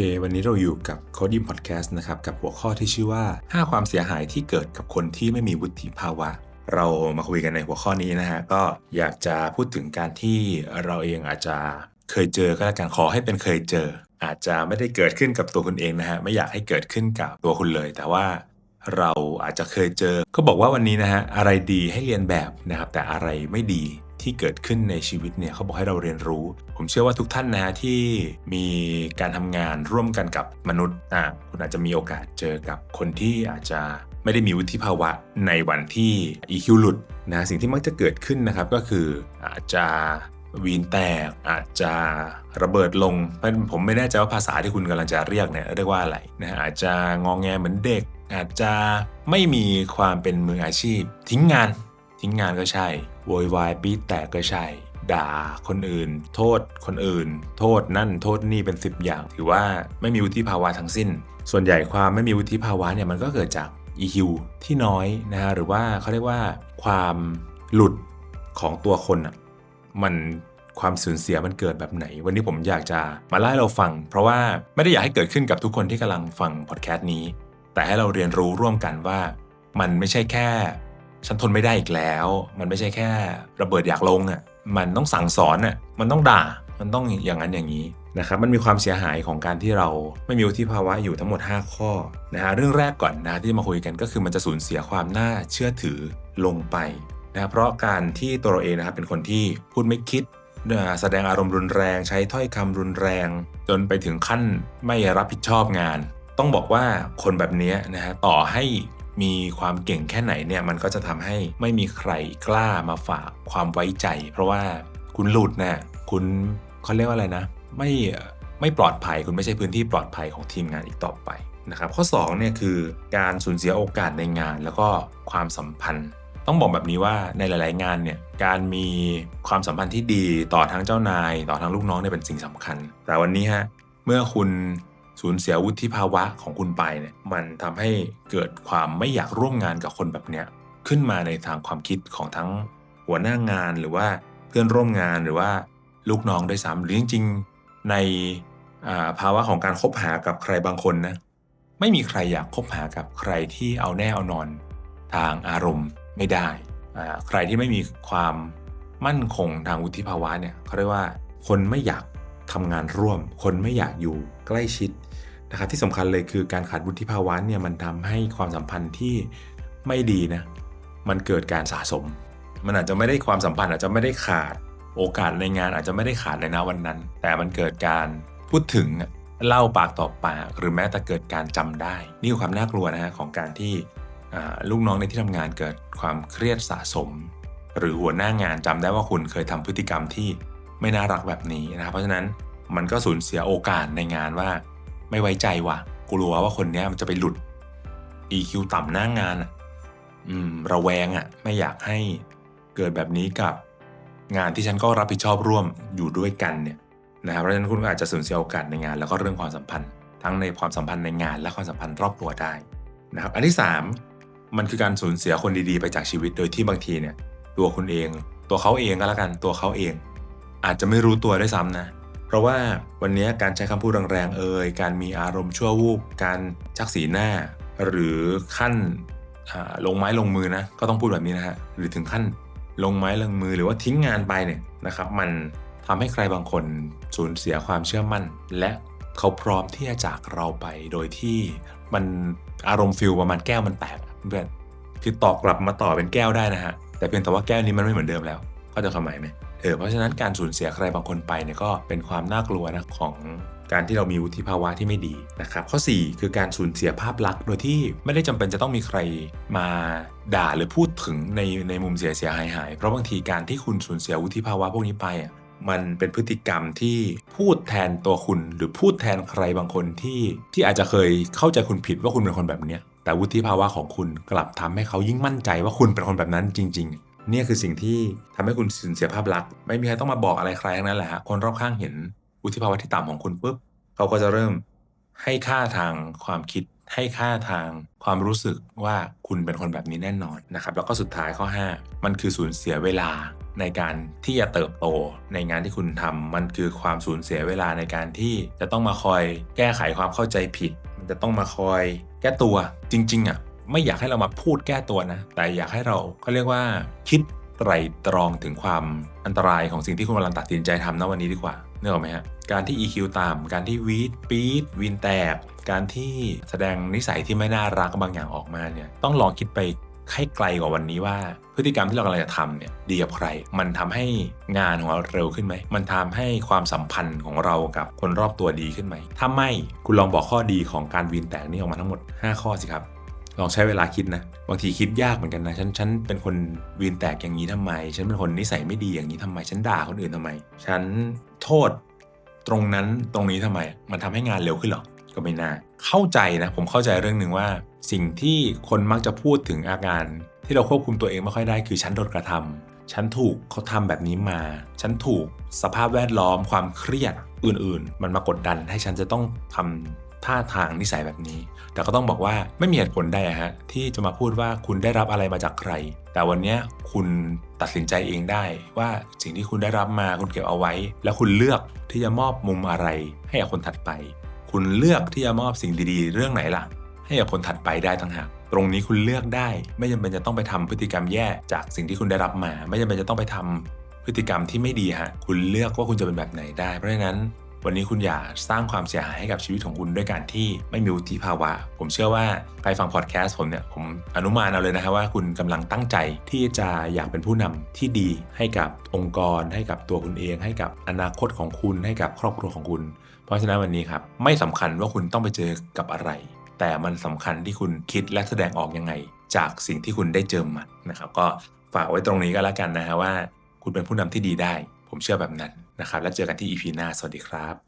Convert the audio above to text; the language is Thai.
เค วันนี้เราอยู่กับโคดิมพอดแคสต์นะครับ กับหัวข้อที่ชื่อว่า 5 ความเสียหายที่เกิดกับคนที่ไม่มีวุฒิภาวะ เรามาคุยกันในหัวข้อนี้นะฮะ ก็อยากจะพูดถึงการที่เราเองอาจจะเคยเจอก็แล้วกันขอให้เป็นเคยเจอ อาจจะไม่ได้เกิดขึ้นกับตัวคุณเองนะฮะ ไม่อยากให้เกิดขึ้นกับตัวคุณเลย แต่ว่าเราอาจจะเคยเจอ ก็บอกว่าวันนี้นะฮะ อะไรดีให้เรียนแบบนะครับ แต่อะไรไม่ดี ที่เกิดขึ้นในชีวิตเนี่ยเขาบอกให้เราเรียนรู้ ผมเชื่อว่าทุกท่านนะฮะที่มีการทำงานร่วมกันกับมนุษย์อะคุณอาจจะมีโอกาสเจอกับคนที่อาจจะไม่ได้มีวุฒิภาวะในวันที่ EQ หลุดนะสิ่งที่มักจะเกิดขึ้นนะครับก็คืออาจจะวีนแตกอาจจะระเบิดลง ผมไม่แน่ใจว่าภาษาที่คุณกำลังจะเรียกเนี่ยเรียกว่าอะไรนะอาจจะงองแงเหมือนเด็ก อาจจะไม่มีความเป็นมืออาชีพ ทิ้งงานทิ้งงานก็ใช่ โวยวายปีดแตกก็ใช่ ด่าคนอื่น โทษคนอื่น โทษนั่นโทษนี่เป็นสิบอย่าง ถือว่าไม่มีวุฒิภาวะทั้งสิ้น ส่วนใหญ่ความไม่มีวุฒิภาวะเนี่ยมันก็เกิดจาก EQ ที่น้อยนะฮะหรือว่าเขาเรียกว่าความหลุดของตัวคนอะมันความสูญเสียมันเกิดแบบไหน วันนี้ผมอยากจะมาเล่าให้เราฟัง เพราะว่าไม่ได้อยากให้เกิดขึ้นกับทุกคนที่กำลังฟังพอดแคสต์นี้ แต่ให้เราเรียนรู้ร่วมกันว่า มันไม่ใช่แค่ ฉันทนไม่ได้อีกแล้ว มันไม่ใช่แค่ระเบิดอยากลงอะมันต้องสั่งสอนอะมันต้องด่ามันต้องอย่างนั้นอย่างนี้นะครับมันมีความเสียหายของการที่เราไม่มีวุฒิภาวะอยู่ทั้งหมด 5 ข้อนะฮะเรื่องแรกก่อนนะที่มาคุยกันก็คือมันจะสูญเสียความน่าเชื่อถือลงไปนะเพราะการที่ตัวเราเองนะครับเป็นคนที่พูดไม่คิดแสดงอารมณ์รุนแรงใช้ถ้อยคำรุนแรง จนไปถึงขั้นไม่รับผิดชอบงาน ต้องบอกว่าคนแบบนี้นะฮะต่อให้ มีความเก่งแค่ไหนเนี่ยมันก็จะทำให้ไม่มีใครกล้ามาฝากความไว้ใจ เพราะว่าคุณหลุดนะคุณเขาเรียกว่าอะไรนะ ไม่ไม่ปลอดภัยคุณไม่ใช่พื้นที่ปลอดภัยของทีมงานอีกต่อไปนะครับข้อ2เนี่ยคือการสูญเสียโอกาสในงานแล้วก็ความสัมพันธ์ ต้องบอกแบบนี้ว่าในหลาย ๆ งานเนี่ยการมีความสัมพันธ์ที่ดีต่อทั้งเจ้านาย ต่อทั้งลูกน้องเนี่ยเป็นสิ่งสำคัญ แต่วันนี้ฮะเมื่อคุณ สูญเสียวุฒิภาวะของคุณไปเนี่ยมันทำให้เกิดความไม่อยากร่วมงานกับคนแบบเนี้ยขึ้นมาในทางความคิดของทั้งหัวหน้างานหรือว่าเพื่อนร่วมงานหรือว่าลูกน้องด้วยซ้ำหรือจริงๆในภาวะของการคบหากับใครบางคนนะไม่มีใครอยากคบหากับใครที่เอาแน่เอานอน ทางอารมณ์ไม่ได้ใครที่ไม่มีความมั่นคงทางวุฒิภาวะเนี่ยเขาเรียกว่าคนไม่อยากทำงานร่วม คนไม่อยากอยู่ใกล้ชิด นะครับที่สำคัญเลยคือการขาดวุฒิภาวะเนี่ยมันทำให้ความสัมพันธ์ที่ไม่ดีนะมันเกิดการสะสม มันอาจจะไม่ได้ความสัมพันธ์อาจจะไม่ได้ขาดโอกาสในงานอาจจะไม่ได้ขาดในนะวันนั้น แต่มันเกิดการพูดถึงเล่าปากต่อปาก หรือแม้แต่เกิดการจำได้ นี่คือความน่ากลัวนะฮะของการที่ลูกน้องในที่ทำงานเกิดความเครียดสะสม หรือหัวหน้างานจำได้ว่าคุณเคยทำพฤติกรรมที่ไม่น่ารักแบบนี้นะครับเพราะฉะนั้นมันก็สูญเสียโอกาสในงานว่า ไม่ไว้ใจว่ะกลัวว่าคนนี้มันจะไปหลุด EQ ต่ำหน้างงานอะอืมระแวงอะ ไม่อยากให้เกิดแบบนี้กับงานที่ฉันก็รับผิดชอบร่วมอยู่ด้วยกันเนี่ยนะครับเพราะฉะนั้นคุณอาจจะสูญเสียโอกาสในงาน แล้วก็เรื่องความสัมพันธ์ ทั้งในความสัมพันธ์ในงาน และความสัมพันธ์รอบตัวได้นะครับอันที่ 3 มันคือการสูญเสียคนดีๆไปจากชีวิตโดยที่บางทีเนี่ยตัวคุณเอง ตัวเขาเองก็แล้วกันตัวเขาเอง อาจจะไม่รู้ตัวด้วยซ้ำนะ เพราะว่าวันนี้การใช้คำพูดแรงๆเอ่ยการมีอารมณ์ชั่ววูบการชักสีหน้า หรือขั้นลงไม้ลงมือนะก็ต้องพูดแบบนี้นะฮะหรือถึงขั้นลงไม้ลงมือหรือว่าทิ้งงานไปเนี่ยนะครับมันทำให้ใครบางคนสูญเสียความเชื่อมั่น และเขาพร้อมที่จะจากเราไปโดยที่มันอารมณ์ฟิลประมาณแก้วมันแตกเพื่อนคือตอกกลับมาต่อเป็นแก้วได้นะฮะแต่เพียงแต่ว่าแก้วนี้มันไม่เหมือนเดิมแล้วก็จะคำหมายไหม เออเพราะฉะนั้นการสูญเสียใครบางคนไปเนี่ยก็เป็นความน่ากลัวนะของการที่เรามีวุฒิภาวะที่ไม่ดีนะครับ ข้อ 4 คือการสูญเสียภาพลักษณ์โดยที่ไม่ได้จำเป็นจะต้องมีใครมาด่าหรือพูดถึงในในมุมเสียเสียหายหายเพราะบางทีการที่คุณสูญเสียวุฒิภาวะพวกนี้ไปอะมันเป็นพฤติกรรมที่พูดแทนตัวคุณ หรือพูดแทนใครบางคนที่ที่อาจจะเคยเข้าใจคุณผิดว่าคุณเป็นคนแบบนี้แต่วุฒิภาวะของคุณกลับทำให้เขายิ่งมั่นใจว่าคุณเป็นคนแบบนั้นจริง ๆ นี่คือสิ่งที่ทำให้คุณสูญเสียภาพลักษณ์ไม่มีใครต้องมาบอกอะไรใครทั้งนั้นแหละฮะคนรอบข้างเห็นวุฒิภาวะที่ต่ำของคุณปุ๊บเขาก็จะเริ่มให้ค่าทางความคิดให้ค่าทางความรู้สึกว่าคุณเป็นคนแบบนี้แน่นอนนะครับ แล้วก็สุดท้ายข้อ 5 มันคือสูญเสียเวลาในการที่จะเติบโตในงานที่คุณทำมันคือความสูญเสียเวลาในการที่จะต้องมาคอยแก้ไขความเข้าใจผิด มันจะต้องมาคอยแก้ตัวจริง ๆอะ ไม่อยากให้เรามาพูดแก้ตัวนะ แต่อยากให้เราเขาเรียกว่าคิดไตรตรองถึงความอันตรายของสิ่งที่คุณกำลังตัดสินใจทำณวันนี้ดีกว่าเนื้ออกไหมฮะการที่ EQ ต่ำการที่วีดปี๊ดวินแตก การที่แสดงนิสัยที่ไม่น่ารักบางอย่างออกมาเนี่ยต้องลองคิดไปให้ไกลกว่าวันนี้ว่า พฤติกรรมที่เรากำลังจะทำเนี่ยดีกับใคร มันทำให้งานของเราเร็วขึ้นไหม มันทำให้ความสัมพันธ์ของเรากับคนรอบตัวดีขึ้นไหม ถ้าไม่คุณลองบอกข้อดีของการวีนแตกนี่ออกมาทั้งหมด 5 ข้อสิครับ ลองใช้เวลาคิดนะ บางทีคิดยากเหมือนกันนะ ฉันฉันเป็นคนวีนแตกอย่างนี้ทำไม ฉันเป็นคนนิสัยไม่ดีอย่างนี้ทำไม ฉันด่าคนอื่นทำไม ฉันโทษตรงนั้นตรงนี้ทำไม มันทำให้งานเร็วขึ้นหรอ ก็ไม่น่า เข้าใจนะ ผมเข้าใจเรื่องหนึ่งว่า สิ่งที่คนมักจะพูดถึงอาการ ที่เราควบคุมตัวเองไม่ค่อยได้คือฉันโดนกระทำฉันถูกเขาทำแบบนี้มา ฉันถูกสภาพแวดล้อมความเครียดอื่น ๆ มันมากดดันให้ฉันจะต้องทำ ท่าทางนิสัยแบบนี้ แต่ก็ต้องบอกว่าไม่มีเหตุผลใดอะฮะที่จะมาพูดว่าคุณได้รับอะไรมาจากใคร แต่วันนี้คุณตัดสินใจเองได้ ว่าสิ่งที่คุณได้รับมาคุณเก็บเอาไว้ แล้วคุณเลือกที่จะมอบมุมอะไร ให้กับคนถัดไป คุณเลือกที่จะมอบสิ่งดีๆ เรื่องไหนล่ะ ให้กับคนถัดไปได้ต่างหากตรงนี้คุณเลือกได้ ไม่จำเป็นจะต้องไปทำพฤติกรรมแย่จากสิ่งที่คุณได้รับมา ไม่จำเป็นจะต้องไปทำพฤติกรรมที่ไม่ดีฮะคุณเลือกว่าคุณจะเป็นแบบไหนได้ เพราะฉะนั้น วันนี้คุณอย่าสร้างความเสียหายให้กับชีวิตของคุณด้วยการที่ไม่มีวุฒิภาวะ ผมเชื่อว่าใครฟังพอดแคสต์ผมเนี่ยผมอนุมานเอาเลยนะฮะว่าคุณกำลังตั้งใจที่จะอยากเป็นผู้นำที่ดีให้กับองค์กร ให้กับตัวคุณเอง ให้กับอนาคตของคุณ ให้กับครอบครัวของคุณ เพราะฉะนั้นวันนี้ครับไม่สำคัญว่าคุณต้องไปเจอกับอะไร แต่มันสำคัญที่คุณคิดและแสดงออกยังไง จากสิ่งที่คุณได้เจอมานะครับ ก็ฝากไว้ตรงนี้ก็แล้วกันนะฮะว่า คุณเป็นผู้นำที่ดีได้ ผมเชื่อแบบนั้น นะครับ แล้วเจอกันที่ EP หน้า สวัสดีครับ